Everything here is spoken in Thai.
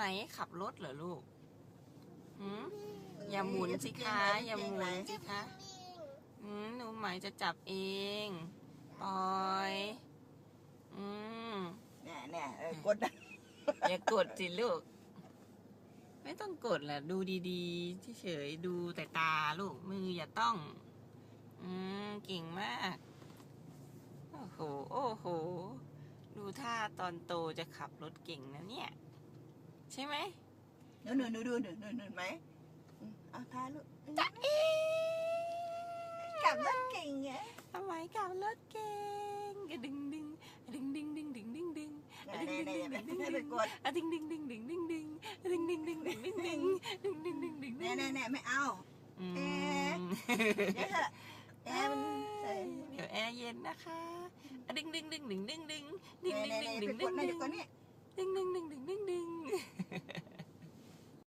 ไหมขับรถเหรอลูกหืมอย่าหมุนสิคะอย่าหมุนสิคะอืมหนูไหมจะจับเอง ปล่อย อืมเนี่ยเนี่ยเออกดนะอย่ากดสิลูก ไม่ต้องกดแหละดูดีๆเฉยๆดูแต่ตาลูกมืออย่าต้อง อืมเก่งมาก โอ้โห โอ้โห ดูท่าตอนโตจะขับรถเก่งนะเนี่ย ใช่ไหมหนูหนูหนูดูหนูหนูหนูไหมอืมเอาทายลูกจ๊ะเอ๋กลับบ้านเก่งไงทำไมขับรถเก่งกระดึงดึงดึงดึงดึงดึงดึงดึงเนี่ยเนี่ยเนี่ยเนี่ยไปกดอะดึงดึงดึงดึงดึงดึงดึงดึงดึงดึงดึงดึงดึงดึงดึงดึงเนี่ยเนี่ยเนี่ยไม่เอาอืมเดี๋ยวเถอะแอร์มันใส่เดี๋ยวแอร์เย็นนะคะอะดึงดึงดึงดึงดึงดึงดึเนี่ยงดึงเนี่ยดึงเนี่ยดึงไปดึกงดนะดึเดี๋ยวงก่อนเนี่ย